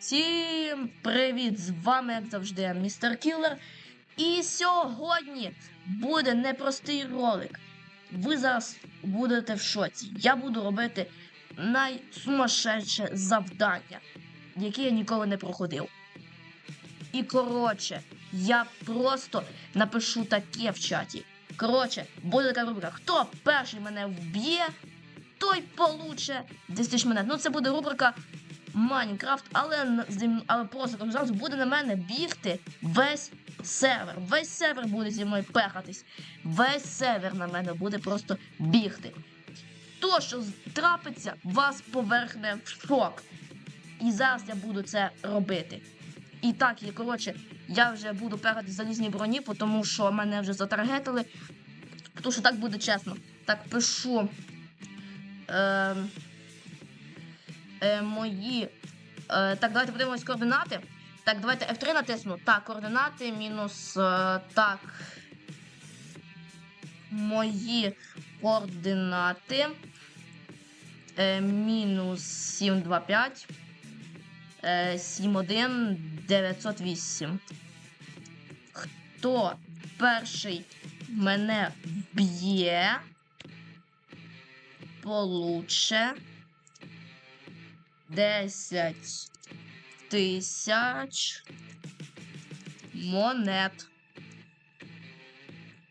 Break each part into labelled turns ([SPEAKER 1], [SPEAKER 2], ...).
[SPEAKER 1] Всім привіт! З вами, як завжди, містер Кіллер. І сьогодні буде непростий ролик. Ви зараз будете в шоці. Я буду робити найсумасшедше завдання, яке я ніколи не проходив. І коротше, я просто напишу таке в чаті. Коротше, буде така рубрика. Хто перший мене вб'є, той получе 10 тисяч монет. Ну, це буде рубрика Майнкрафт, але, але просто кажу, зараз буде на мене бігти весь сервер. Весь сервер буде зі мною пехатись. Весь сервер на мене буде просто бігти. То, що трапиться, вас поверхне в шок. І зараз я буду це робити. І так, і коротше, я вже буду пехати в залізній броні, тому що мене вже затаргетили. Тому що так буде чесно. Так, пишу. Е, е, мої. Е, так, давайте подивимось координати. Так, давайте F3 натисну. Так, координати мінус. Е, так. Мої координати. Е, мінус 725. Е, 71 908. Хто перший мене вб'є? Получе 10 тисяч монет.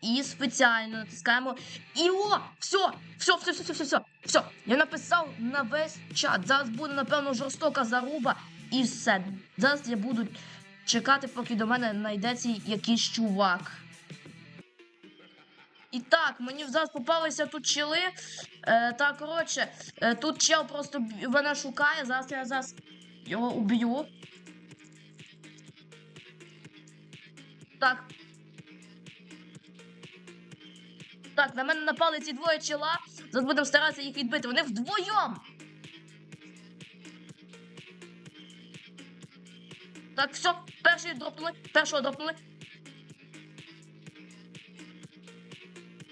[SPEAKER 1] І спеціально натискаємо. І о! Все! Все, все, все, все, все, все, все. Я написав на весь чат. Зараз буде, напевно, жорстока заруба і все. Зараз я буду чекати, поки до мене знайдеться якийсь чувак. І так, мені зараз попалися тут чили. Е, так, коротше, е, тут чел просто мене шукає. Зараз я зараз його уб'ю. Так. Так, на мене напали ці двоє чела. Зараз будемо старатися їх відбити. Вони вдвоєм. Так, все, перший дропнули, першого дропнули.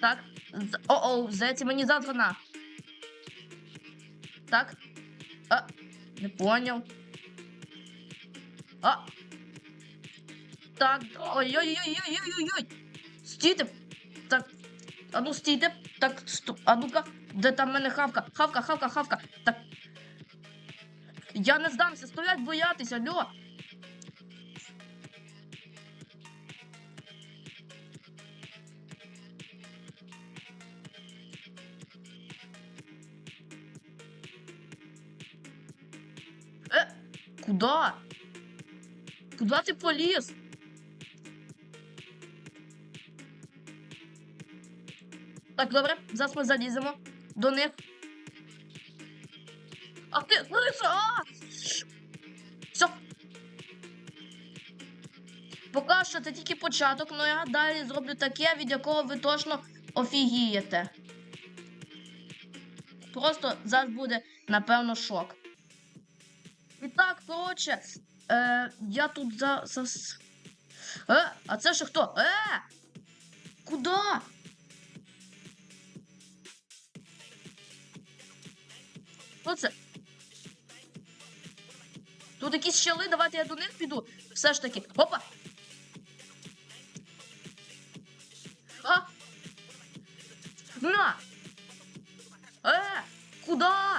[SPEAKER 1] Так. з- О-оу, здається, мені задгана. Так. А, не поняв. А. Так. Ой-ой-ой-ой-ой-ой-ой. Стійте. Так. А ну стійте. Так, стоп. А ну-ка. Де там в мене хавка? Хавка, хавка, хавка. Так. Я не здамся, стоять боятися, алло. Куда? Куда ти поліз? Так, добре, зараз ми заліземо до них. Ах ти, Лариса! Все. Поки що це тільки початок, але я далі зроблю таке, від якого ви точно офігієте. Просто зараз буде, напевно, шок. І так, коротше, е, я тут за. за... Е, а це ще хто? Е! Куда? Хто це? Тут якісь щели, давайте я до них піду. Все ж таки. Опа! А! На! Е! Куда?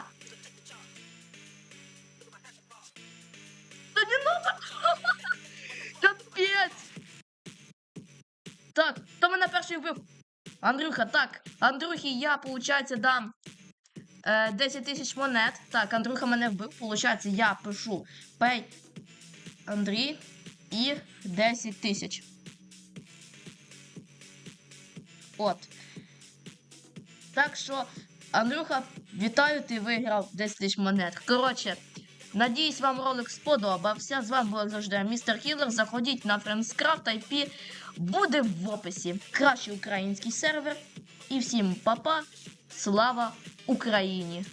[SPEAKER 1] Не надо! Так, хто мене перший вбив? Андрюха, так. Андрюхі я, получається, дам е, 10 тисяч монет. Так, Андрюха мене вбив. Получається, я пишу пей Андрій і 10 тисяч. От. Так що, Андрюха, вітаю, ти виграв 10 тисяч монет. Коротше, надіюсь, вам ролик сподобався. З вами як завжди містер Хіллер. Заходіть на Friendscraft IP. Буде в описі кращий український сервер. І всім па-па. Слава Україні!